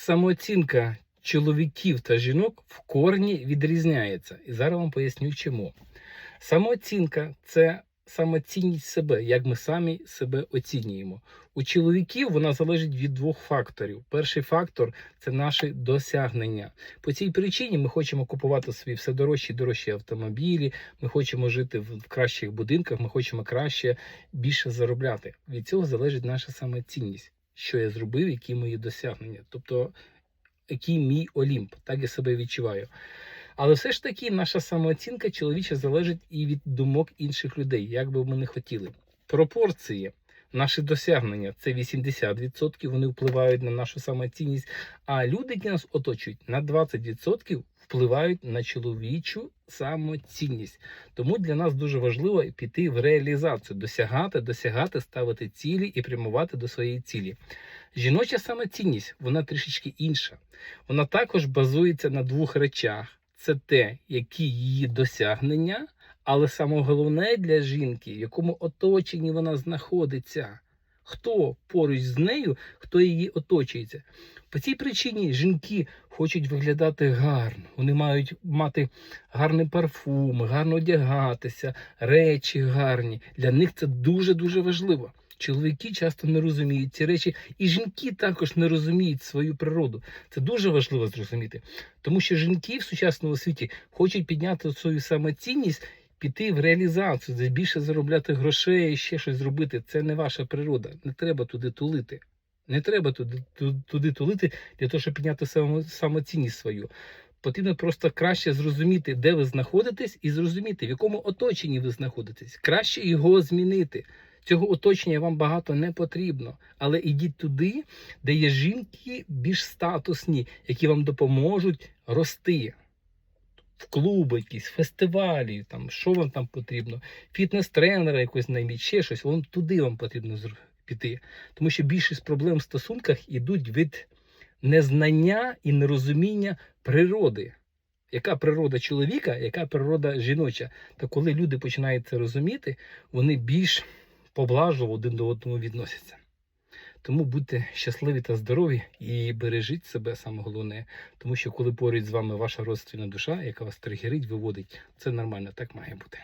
самооцінка чоловіків та жінок в корні відрізняється. І зараз вам поясню чому. Самооцінка це самоцінність себе, як ми самі себе оцінюємо. У чоловіків вона залежить від двох факторів. Перший фактор це наші досягнення. По цій причині ми хочемо купувати собі все дорожчі і дорожчі автомобілі, ми хочемо жити в кращих будинках, ми хочемо краще більше заробляти. Від цього залежить наша самоцінність, що я зробив, які мої досягнення, тобто який мій Олімп, так я себе відчуваю. Але все ж таки наша самооцінка чоловіча залежить і від думок інших людей, як би ми не хотіли. Пропорції, наші досягнення це 80%, вони впливають на нашу самоцінність. А люди, які нас оточують, на 20% впливають на чоловічу самоцінність. Тому для нас дуже важливо піти в реалізацію, досягати, досягати, ставити цілі і прямувати до своєї цілі. Жіноча самоцінність, вона трішечки інша. Вона також базується на двох речах: це те, які її досягнення, але саме головне для жінки, в якому оточенні вона знаходиться. Хто поруч з нею, хто її оточується. По цій причині жінки хочуть виглядати гарно. Вони мають мати гарний парфум, гарно одягатися, речі гарні. Для них це дуже дуже важливо. Чоловіки часто не розуміють ці речі, і жінки також не розуміють свою природу. Це дуже важливо зрозуміти, тому що жінки в сучасному світі хочуть підняти свою самоцінність, піти в реалізацію, більше заробляти грошей, ще щось зробити. Це не ваша природа. Не треба туди тулити. Не треба туди, туди тулити для того, щоб підняти само- самоцінність свою. Потрібно просто краще зрозуміти, де ви знаходитесь, і зрозуміти, в якому оточенні ви знаходитесь. Краще його змінити. Цього оточення вам багато не потрібно, але ідіть туди, де є жінки більш статусні, які вам допоможуть рости. В клуби, якісь фестивалі, там що вам там потрібно, фітнес-тренера якось найміть, ще щось. Вам туди вам потрібно піти. Тому що більшість проблем в стосунках ідуть від незнання і нерозуміння природи. Яка природа чоловіка, яка природа жіноча. Та коли люди починають це розуміти, вони більш поблажливо один до одного відносяться. Тому будьте щасливі та здорові і бережіть себе саме головне. Тому що коли поруч з вами ваша родственна душа, яка вас тригерить, виводить, це нормально, так має бути.